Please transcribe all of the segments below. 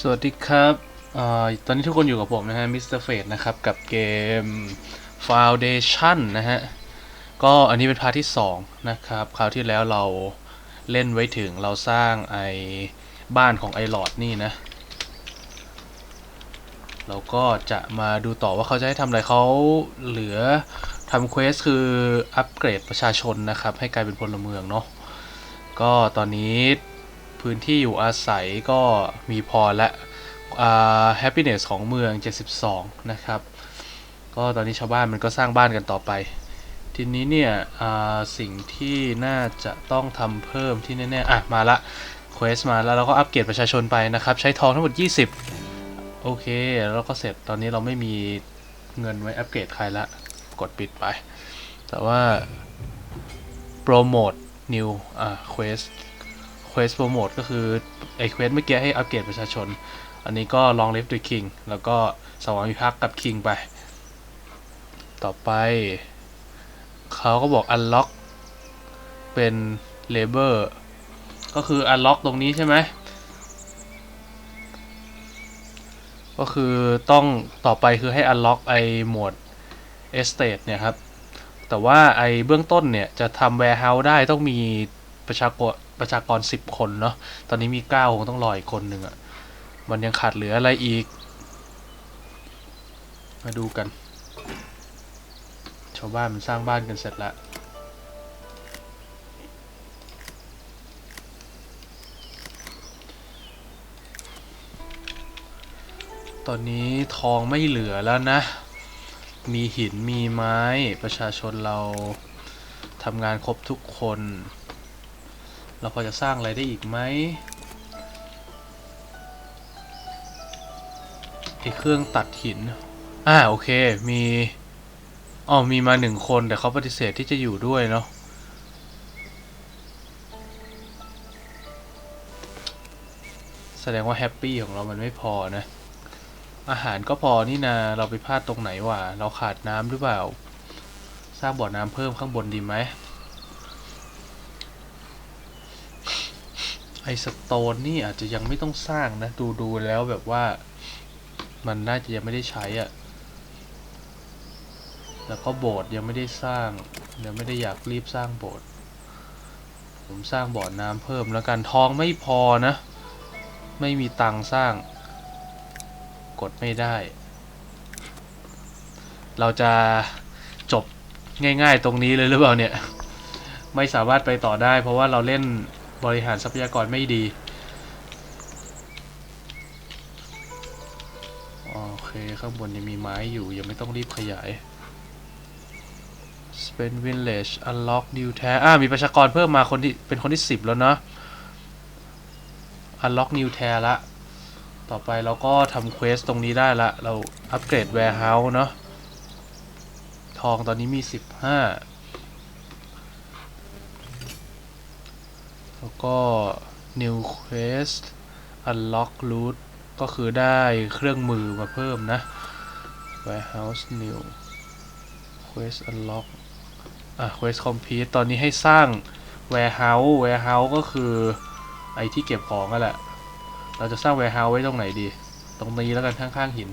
สวัสดีครับอตอนนี้ทุกคนอยู่กับผมนะฮะ มิสเตอร์เฟดนะครับ กับเกม Foundation นะฮะ ก็อันนี้เป็นพาร์ทที่ 2 นะครับ คราวที่แล้วเราเล่นไว้ถึงเราสร้างไอ้บ้านของไอหลอดนี่นะ เราก็จะมาดูต่อว่าเขาจะให้ทำอะไรเขาเหลือทำเควสคืออัปเกรดประชาชนนะครับ ให้กลายเป็นพลเมืองเนาะ ก็ตอนนี้ พื้นที่อยู่อาศัยก็มีพอและ happiness ของเมือง 72 นะครับ ก็ตอนนี้ชาวบ้านมันก็สร้างบ้านกันต่อไป ทีนี้เนี่ยสิ่งที่น่าจะต้องทำเพิ่มที่แน่ๆอะ มาละเควสมาแล้วเราก็อัปเกรดประชาชนไปนะครับ ใช้ทองทั้งหมด 20 โอเค แล้วก็เสร็จตอนนี้เราไม่มีเงินไว้อัปเกรดใครละ กดปิดไป แต่ว่าโปรโมท new อ่า quest quest โปรโมทก็คือไอ้ quest เมื่อกี้ให้อัปเกรดประชาชน อันนี้ก็ long live the king แล้วก็สวามิภักดิ์กับ king ไป ต่อไป เขาก็บอก unlock เป็น labor ก็คือ unlock ตรงนี้ใช่ไหมก็คือต้องต่อไปคือให้ unlock ไอหมวด estate เนี่ยครับ แต่ว่าไอเบื้องต้นเนี่ย จะทำ warehouse ได้ต้องมีประชากรประชากร 10 คนเนาะ ตอนนี้มี 9 คงต้องรออีกคนหนึ่งอะ่ะ มันยังขาดเหลืออะไรอีก มาดูกัน ชาวบ้านมันสร้างบ้านกันเสร็จแล้วตอนนี้ทองไม่เหลือแล้วนะ มีหินมีไม้ประชาชนเราทำงานครบทุกคน เราพอจะสร้างอะไรได้อีกไหมไอเครื่องตัดหิน อ่าโอเค มี อ๋อ มีมาหนึ่งคนแต่เขาปฏิเสธที่จะอยู่ด้วยเนาะ แสดงว่าแฮปปี้ของเรามันไม่พอนะ อาหารก็พอนี่นาเราไปพลาดตรงไหนวะ เราขาดน้ำหรือเปล่า สร้างบ่อน้ำเพิ่มข้างบนดีไหม ไอสโตนนี่อาจจะยังไม่ต้องสร้างนะ ดูดูแล้วแบบว่ามันน่าจะยังไม่ได้ใช้อะ่ะ แล้วก็โบสถ์ยังไม่ได้สร้างยังไม่ได้อยากรีบสร้างโบสถ์ผมสร้างบ่อน้ำเพิ่มแล้วกันทองไม่พอนะ ไม่มีตังสร้าง กดไม่ได้ เราจะจบง่ายๆตรงนี้เลยหรือเปล่าเนี่ย ไม่สามารถไปต่อได้ เพราะว่าเราเล่น บริหารทรัพยากรไม่ดี โอเค ข้างบนยังมีไม้อยู่ ยังไม่ต้องรีบขยาย Spend Village Unlock New Tab อ่ามีประชากรเพิ่มมาคนที่เป็นคนที่ 10 แล้วเนาะ Unlock New Tab ละ ต่อไปเราก็ทำเควสตรงนี้ได้ละ เราอัปเกรด Warehouse เนาะ ทองตอนนี้มี 15 แล้วก็ New Quest Unlock Loot ก็คือได้เครื่องมือมาเพิ่มนะ Warehouse New Quest Unlock อะ Quest Complete ตอนนี้ให้สร้าง Warehouse Warehouse ก็คือไอที่เก็บของนั่นแหละ เราจะสร้าง warehouse ไว้ตรงไหนดี ตรงนี้แล้วกันข้างๆหิน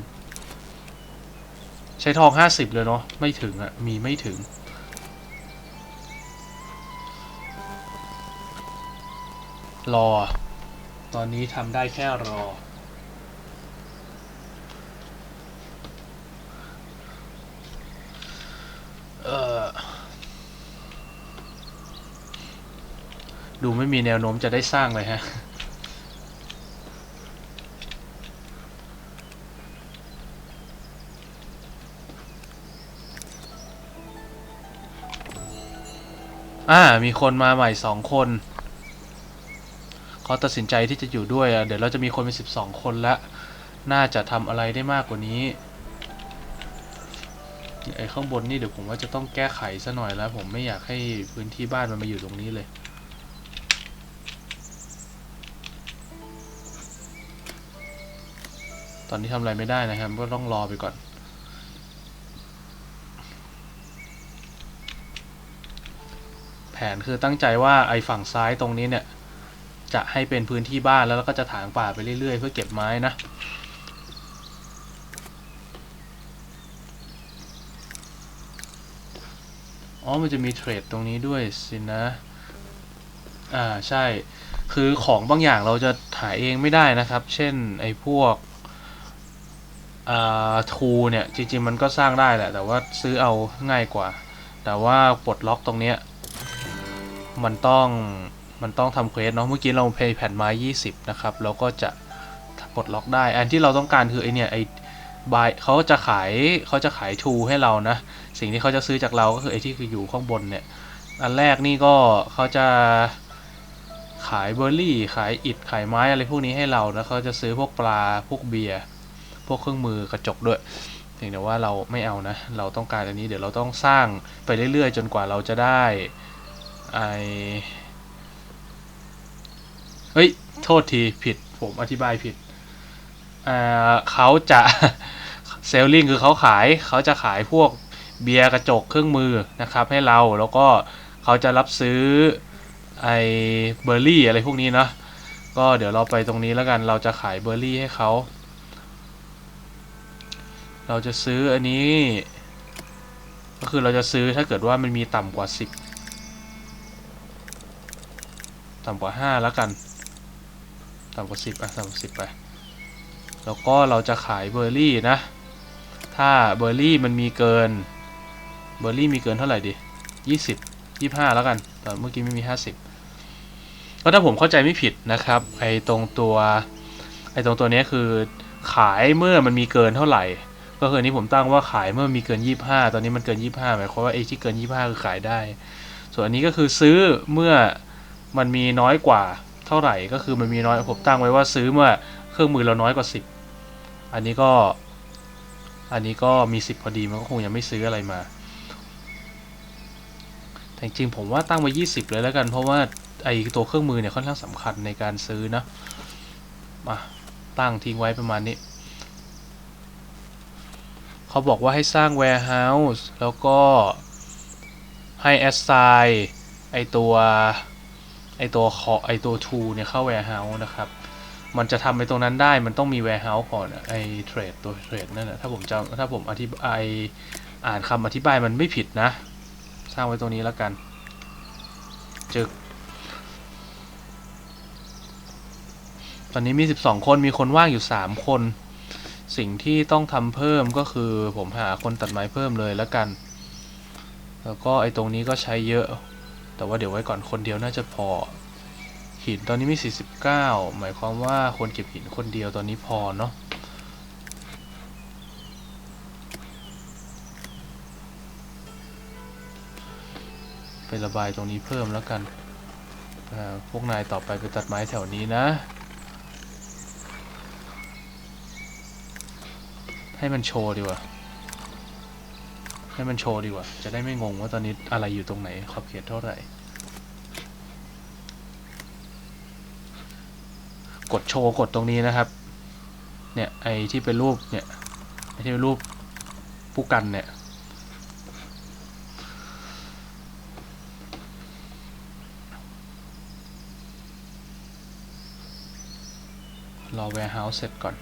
ใช้ทอง 50 เลยเนาะ ไม่ถึงอะ่ะ มีไม่ถึง รอ ตอนนี้ทำได้แค่รอ เออดูไม่มีแนวโน้มจะได้สร้างเลยฮะอ่า มีคนมาใหม่สองคน เขาตัดสินใจที่จะอยู่ด้วยอะเดี๋ยวเราจะมีคนเป็นสิบสองคนละน่าจะทำอะไรได้มากกว่านี้ไอ้ข้างบนนี่เดี๋ยวผมว่าจะต้องแก้ไขซะหน่อยแล้ว ผมไม่อยากให้พื้นที่บ้านมันมาอยู่ตรงนี้เลย ตอนนี้ทำอะไรไม่ได้นะครับ ก็ต้องรอไปก่อน แผนคือตั้งใจว่าไอ้ฝั่งซ้ายตรงนี้เนี่ย จะให้เป็นพื้นที่บ้านแล้วเราก็จะถางป่าไปเรื่อยๆ เพื่อเก็บไม้นะอ๋อมันจะมีเทรดตรงนี้ด้วยสินะ อ่าใช่ คือของบางอย่างเราจะหาเองไม่ได้นะครับ เช่นไอ้พวกอ่าทูเนี่ย จริงๆ มันก็สร้างได้แหละ แต่ว่าซื้อเอาง่ายกว่า แต่ว่าปลดล็อกตรงเนี้ย มันต้อง มันต้องทำเควสเนาะเมื่อกี้เราเพย์แผ่นไม้ 20 นะครับแล้วก็จะปลดล็อกได้ อันที่เราต้องการคือไอเนี่ยไอบายเขาจะขายเขาจะขายทูให้เรานะ สิ่งที่เขาจะซื้อจากเราก็คือไอที่คืออยู่ข้างบนเนี่ย อันแรกนี่ก็เขาจะขายเบอร์รี่ ขายอิฐขายไม้อะไรพวกนี้ให้เราแล้วเขาจะซื้อพวกปลาพวกเบียร์พวกเครื่องมือกระจกด้วยเพียงแต่ว่าเราไม่เอานะ เราต้องการอันนี้เดี๋ยวเราต้องสร้างไปเรื่อยๆ จนกว่าเราจะได้ไอ เฮ้ย โทษทีผิด ผมอธิบายผิดเขาจะเซลลิงคือเขาขายเขาจะขายพวกเบียร์กระจกเครื่องมือนะครับ ให้เราแล้วก็เขาจะรับซื้อไอเบอร์รี่อะไรพวกนี้เนาะก็เดี๋ยวเราไปตรงนี้แล้วกันเราจะขายเบอร์รี่ให้เขาเราจะซื้ออันนี้ ก็คือเราจะซื้อถ้าเกิดว่ามันมีต่ำกว่า 10 ต่ำกว่า 5 แล้วกัน ต่ำกว่า10อะต่ำกว่า10ไป แล้วก็เราจะขายเบอร์รี่นะ ถ้าเบอร์รี่มันมีเกิน เบอร์รี่มีเกินเท่าไหร่ดิ20 25แล้วกัน แต่เมื่อกี้ไม่มี50ก็ถ้าผมเข้าใจไม่ผิดนะครับ ไอตรงตัว ไอตรงตัวนี้คือขายเมื่อมันมีเกินเท่าไหร่ ก็คือนี้ผมตั้งว่าขายเมื่อมีเกิน 25 ตอนนี้มันเกิน 25หมายความว่าไอ้ที่เกิน 25 คือขายได้ ส่วนอันนี้ก็คือซื้อเมื่อมันมีน้อยกว่า เท่าไหร่ก็คือมันมีน้อยผมตั้งไว้ว่าซื้อเมื่อเครื่องมือเราน้อยกว่า 10 อันนี้ก็ อันนี้ก็มี 10 พอดีมันก็คงยังไม่ซื้ออะไรมา แต่จริงผมว่าตั้งไว้ 20 เลยแล้วกัน เพราะว่าไอตัวเครื่องมือเนี่ยค่อนข้างสำคัญในการซื้อนะมาตั้งทิ้งไว้ประมาณนี้เขาบอกว่าให้สร้าง warehouse แล้วก็ให้ assign ไอตัว ไอตัวขอไอตัว tool เนี่ยเข้า warehouse นะครับ มันจะทำไปตรงนั้นได้มันต้องมี warehouse ก่อนไอ trade ตัว trade นั่นนะถ้าผมจำถ้าผมอธิบายอ่านคำอธิบายมันไม่ผิดนะ สร้างไว้ตรงนี้แล้วกัน จึก ตอนนี้มี 12 คนมีคนว่างอยู่ 3 คน สิ่งที่ต้องทำเพิ่มก็คือผมหาคนตัดไม้เพิ่มเลยแล้วกัน แล้วก็ไอ้ตรงนี้ก็ใช้เยอะ แต่ว่าเดี๋ยวไว้ก่อนคนเดียวน่าจะพอ หินตอนนี้มี 49 หมายความว่าคนเก็บหินคนเดียวตอนนี้พอเนาะไประบายตรงนี้เพิ่มแล้วกัน พวกนายต่อไปไปตัดไม้แถวนี้นะ ให้มันโชว์ดีกว่า ให้มันโชว์ดีกว่า จะได้ไม่งงว่าตอนนี้อะไรอยู่ตรงไหน ขอบเขตเท่าไหร่ กดโชว์กดตรงนี้นะครับ เนี่ยไอที่เป็นรูปเนี่ยไอที่เป็นรูปผู้กันเนี่ยรอ warehouse เสร็จก่อน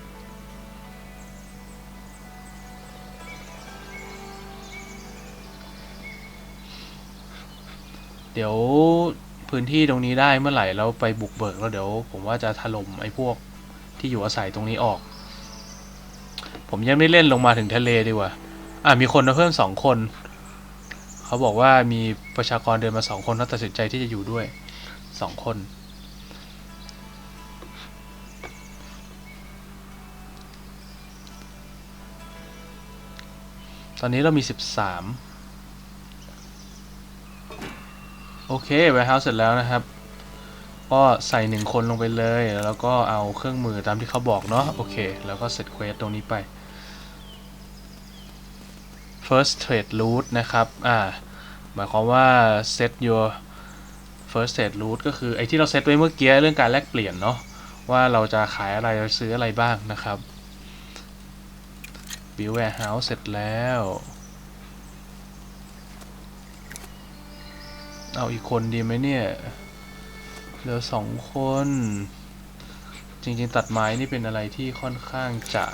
เดี๋ยวพื้นที่ตรงนี้ได้เมื่อไหร่แล้วไปบุกเบิกแล้วเดี๋ยว ผมว่าจะถล่มไอ้พวกที่อยู่อาศัยตรงนี้ออก ผมยังไม่เล่นลงมาถึงทะเลดีกว่า อะมีคนมาเพิ่มสองคน เขาบอกว่ามีประชากรเดินมาสองคนเขาตัดสินใจที่จะอยู่ด้วยสองคนตอนนี้เรามี 13 โอเค warehouse เสร็จแล้วนะครับ ก็ใส่หนึ่งคนลงไปเลย แล้วก็เอาเครื่องมือตามที่เขาบอกเนาะ โอเค แล้วก็เสร็จเควสตรงนี้ไป first trade route นะครับ อ่า หมายความว่า set your first trade route ก็คือไอ้ที่เราเซตไว้เมื่อกี้เรื่องการแลกเปลี่ยนเนาะ ว่าเราจะขายอะไรซื้ออะไรบ้างนะครับ build warehouse เสร็จแล้ว เอาอีกคนดีไหมเนี่ย เหลือสองคน จริงๆ ตัดไม้นี่เป็นอะไรที่ค่อนข้างจะ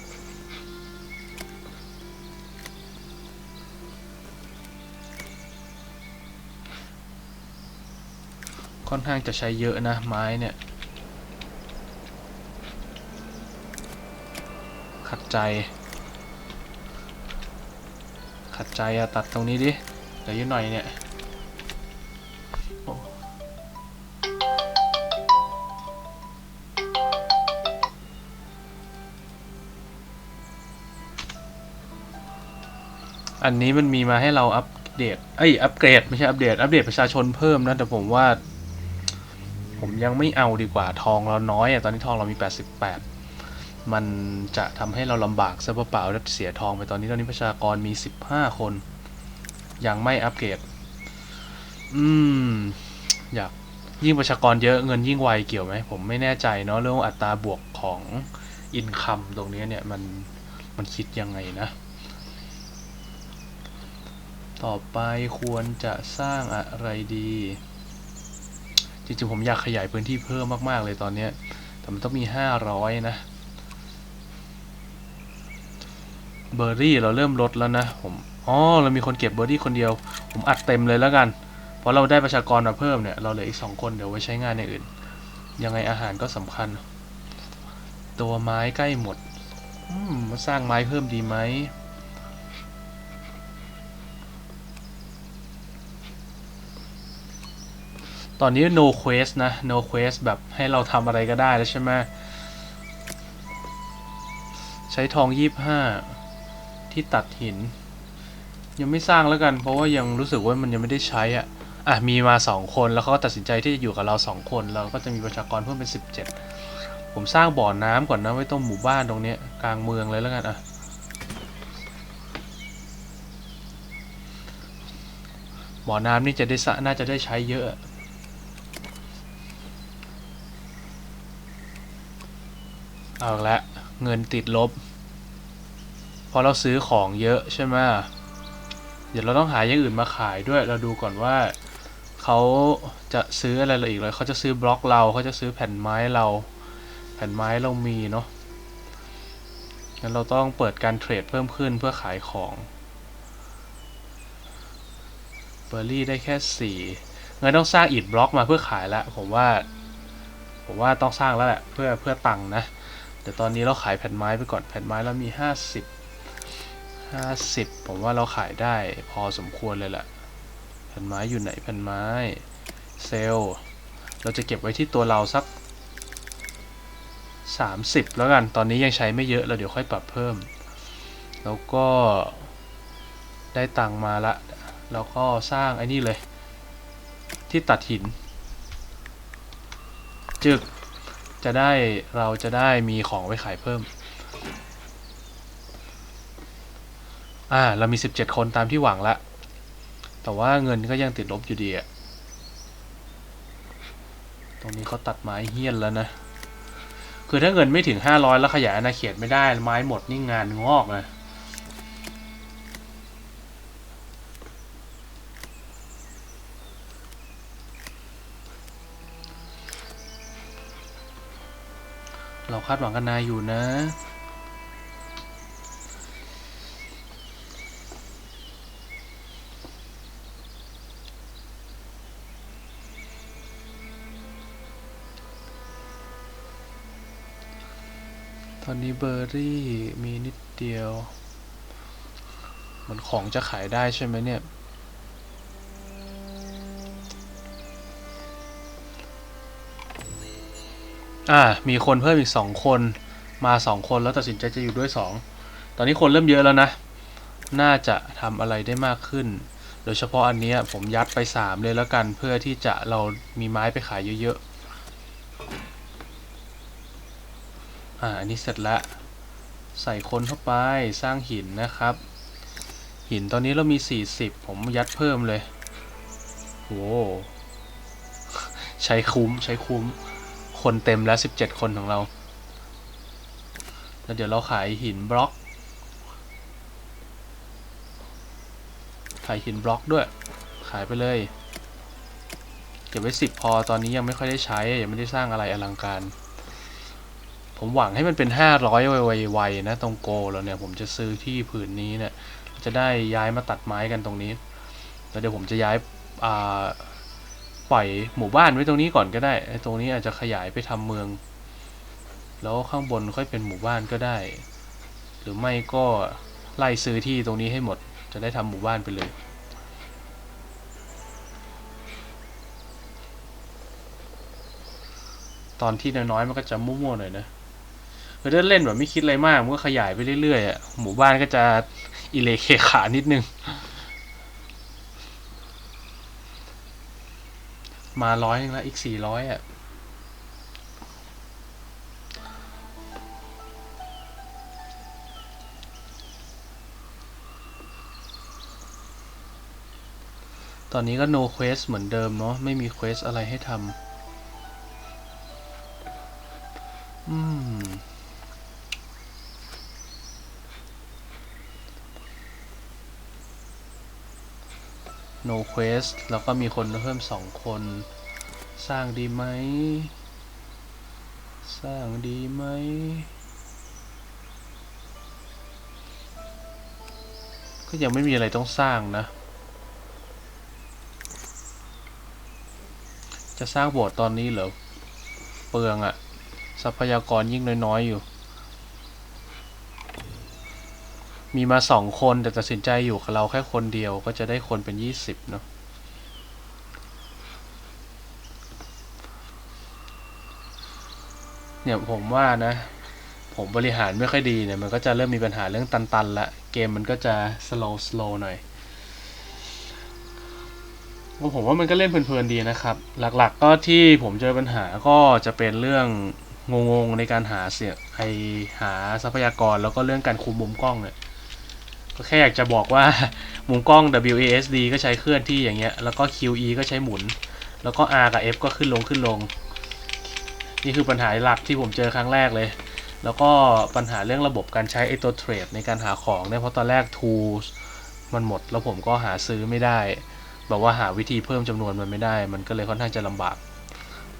ค่อนข้างจะใช้เยอะนะ ไม้เนี่ย ขัดใจ ขัดใจอะตัดตรงนี้ดิ เดี๋ยวอยืดหน่อยเนี่ย อันนี้มันมีมาให้เราอัปเดตเอ้ยอัปเกรดไม่ใช่อัปเดต อัปเดตประชาชนเพิ่มนะ แต่ผมว่า ผมยังไม่เอาดีกว่าทองเราน้อยอะตอนนี้ทองเรามี 88 มันจะทำให้เราลำบากซะเปล่าๆแล้วเสียทองไปตอนนี้ตอนนี้ประชากรมี 15 คน ยังไม่อัปเกรด อืม อยากยิ่งประชากรเยอะเงินยิ่งไวเกี่ยวไหมผมไม่แน่ใจเนาะเรื่องอัตราบวกของอินคัมตรงนี้เนี่ยมันมันคิดยังไงนะ ต่อไปควรจะสร้างอะไรดี จริงๆผมอยากขยายพื้นที่เพิ่มมาก ๆ เลยตอนนี้ แต่มันต้องมี 500 นะเบอร์รี่เราเริ่มลดแล้วนะผมอ๋อเรามีคนเก็บเบอร์รี่คนเดียว ผมอัดเต็มเลยแล้วกัน เพราะเราได้ประชากรมาเพิ่มเนี่ย เราเหลืออีกสองคนเดี๋ยวไว้ใช้งานอย่างอื่น ยังไงอาหารก็สำคัญ ตัวไม้ใกล้หมดอืมสร้างไม้เพิ่มดีไหม ตอนนี้ no quest นะ no quest แบบให้เราทำอะไรก็ได้แล้วใช่ไหมใช้ทองยี่ห้าที่ตัดหิน ยังไม่สร้างแล้วกัน เพราะว่ายังรู้สึกว่ามันยังไม่ได้ใช้อะอะมีมาสองคนแล้วเขาก็ตัดสินใจที่จะอยู่กับเราสองคน เราก็จะมีประชากรเพิ่มเป็นสิบเจ็ดผมสร้างบ่อน้ำก่อนนะไว้ตรงหมู่บ้านตรงนี้กลางเมืองเลยแล้วกันอะบ่อน้ำนี่จะได้สะน่าจะได้ใช้เยอะ เอาละเงินติดลบพราะเราซื้อของเยอะใช่ไหมเดี๋ยวเราต้องหาอย่างอื่นมาขายด้วย เราดูก่อนว่าเขาจะซื้ออะไรเราอีกเลยเขาจะซื้อบล็อกเราเขาจะซื้อแผ่นไม้เรา แผ่นไม้เรามีเนาะงั้นเราต้องเปิดการเทรดเพิ่มขึ้นเพื่อขายของเบอร์รี่ได้แค่สี่งั้นต้องสร้างอิฐบล็อกมาเพื่อขายละผมว่า ผมว่าต้องสร้างแล้วแหละเพื่อเพื่อตังค์นะ เดี๋ยวตอนนี้เราขายแผ่นไม้ไปก่อนแผ่นไม้เรามี 50 50 ผมว่าเราขายได้พอสมควรเลยแหละแผ่นไม้อยู่ไหนแผ่นไม้เซลเราจะเก็บไว้ที่ตัวเราสัก 30 แล้วกันตอนนี้ยังใช้ไม่เยอะเราเดี๋ยวค่อยปรับเพิ่ม แล้วก็ได้ตังค์มาละแล้วก็สร้างไอ้นี่เลย ที่ตัดหิน จึก จะได้เราจะได้มีของไว้ขายเพิ่ม อ่า เรามี 17 คนตามที่หวังละ แต่ว่าเงินก็ยังติดลบอยู่ดีอะตรงนี้เขาตัดไม้เฮี้ยนแล้วนะ คือถ้าเงินไม่ถึง 500 แล้วขยายอาณาเขตไม่ได้ไม้หมดนี่งานงอกนะเลย คาดหวังกันนายอยู่นะ ตอนนี้เบอร์รี่มีนิดเดียว เหมือนของจะขายได้ใช่ไหมเนี่ย อ่า มีคนเพิ่มอีกสองคน มาสองคนแล้วตัดสินใจจะอยู่ด้วยสอง ตอนนี้คนเริ่มเยอะแล้วนะ น่าจะทำอะไรได้มากขึ้น โดยเฉพาะอันนี้ผมยัดไปสามเลยแล้วกัน เพื่อที่จะเรามีไม้ไปขายเยอะๆ อ่า อันนี้เสร็จแล้ว ใส่คนเข้าไปสร้างหินนะครับ หินตอนนี้เรามี 40 ผมยัดเพิ่มเลยโว้ใช้คุ้มใช้คุ้ม คนเต็มแล้ว17คนของเรา แล้วเดี๋ยวเราขายหินบล็อก ขายหินบล็อกด้วย ขายไปเลย เก็บไว้สิบพอตอนนี้ยังไม่ค่อยได้ใช้ ยังไม่ได้สร้างอะไรอลังการ ผมหวังให้มันเป็นห้าร้อยไวๆนะ ตรงโกแล้วเนี่ย ผมจะซื้อที่ผืนนี้เนี่ย จะได้ย้ายมาตัดไม้กันตรงนี้ แล้วเดี๋ยวผมจะย้ายอ่า ปล่อยหมู่บ้านไว้ตรงนี้ก่อนก็ได้ไอ้ตรงนี้อาจจะขยายไปทำเมือง แล้วข้างบนค่อยเป็นหมู่บ้านก็ได้ หรือไม่ก็ไล่ซื้อที่ตรงนี้ให้หมด จะได้ทำหมู่บ้านไปเลยตอนที่น้อยๆมันก็จะมั่วๆหน่อยนะคือถ้าเล่นแบบไม่คิดอะไรมากมันก็ขยายไปเรื่อยๆอะหมู่บ้านก็จะอิเลเคขานิดนึง มาร้อยนึงแล้ว อีกสี่ร้อยอะ ตอนนี้ก็ no quest เหมือนเดิมเนาะ ไม่มี quest อะไรให้ทำ no quest แล้วก็มีคนเพิ่มสองคน สร้างดีไหม สร้างดีไหม ก็ยังไม่มีอะไรต้องสร้างนะ จะสร้างโบสถ์ตอนนี้เหรอ เปลืองอะทรัพยากรยิ่งน้อย ๆ อยู่ มีมาสองคนแต่ตัดสินใจอยู่กับเราแค่คนเดียวก็จะได้คนเป็นยี่สิบเนาะเนี่ยผมว่านะ ผมบริหารไม่ค่อยดีเนี่ย มันก็จะเริ่มมีปัญหาเรื่องตันๆละเกมมันก็จะ slow slow หน่อยผมว่ามันก็เล่นเพลินๆดีนะครับ หลักๆก็ที่ผมเจอปัญหาก็จะเป็นเรื่องงงๆในการหาเสียงไอหาทรัพยากรแล้วก็เรื่องการคุมมุมกล้องเนี่ย ก็แค่อยากจะบอกว่ามุมกล้อง WASD ก็ใช้เคลื่อนที่อย่างเงี้ย แล้วก็ QE ก็ใช้หมุน แล้วก็ R กับ F ก็ขึ้นลงขึ้นลง นี่คือปัญหาหลักที่ผมเจอครั้งแรกเลย แล้วก็ปัญหาเรื่องระบบการใช้ไอตัวเทรดในการหาของเนี่ย เพราะตอนแรก tools มันหมด แล้วผมก็หาซื้อไม่ได้ แบบว่าหาวิธีเพิ่มจำนวนมันไม่ได้ มันก็เลยค่อนข้างจะลำบาก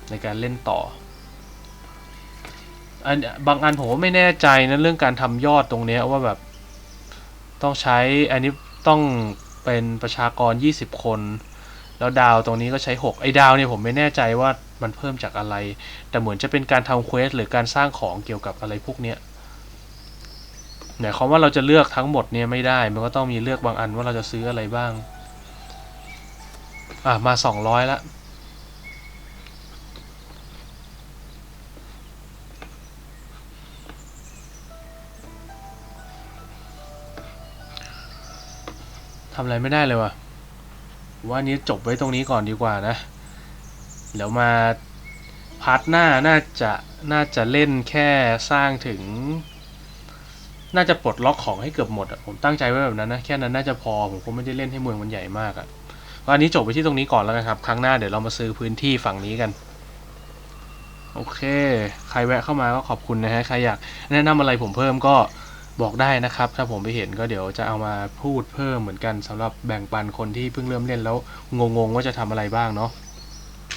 ในการเล่นต่ออันบางอันผมก็ไม่แน่ใจนะเรื่องการทำยอดตรงเนี้ยว่าแบบ ต้องใช้อันนี้ต้องเป็นประชากร 20 คน แล้วดาวตรงนี้ก็ใช้ 6 ไอ้ดาวเนี่ยผมไม่แน่ใจว่ามันเพิ่มจากอะไร แต่เหมือนจะเป็นการทำเควสหรือการสร้างของเกี่ยวกับอะไรพวกเนี้ยหมายความว่าเราจะเลือกทั้งหมดเนี่ยไม่ได้ มันก็ต้องมีเลือกบางอันว่าเราจะซื้ออะไรบ้าง อะ มา 200ละ ทำอะไรไม่ได้เลยว่ะ ว่านี้จบไว้ตรงนี้ก่อนดีกว่านะ เดี๋ยวมาพาร์ทหน้าน่าจะน่าจะเล่นแค่สร้างถึง น่าจะปลดล็อกของให้เกือบหมดอะผมตั้งใจไว้แบบนั้นนะแค่นั้นน่าจะพอผมคงไม่ได้เล่นให้เมืองมันใหญ่มากอะก็อันนี้จบไปที่ตรงนี้ก่อนแล้วกันครับ ครั้งหน้าเดี๋ยวเรามาซื้อพื้นที่ฝั่งนี้กัน โอเค ใครแวะเข้ามาก็ขอบคุณนะฮะ ใครอยากแนะนำอะไรผมเพิ่มก็ บอกได้นะครับ ถ้าผมไปเห็นก็เดี๋ยวจะเอามาพูดเพิ่มเหมือนกันสำหรับแบ่งปันคนที่เพิ่งเริ่มเล่นแล้วงงๆว่าจะทำอะไรบ้างเนาะ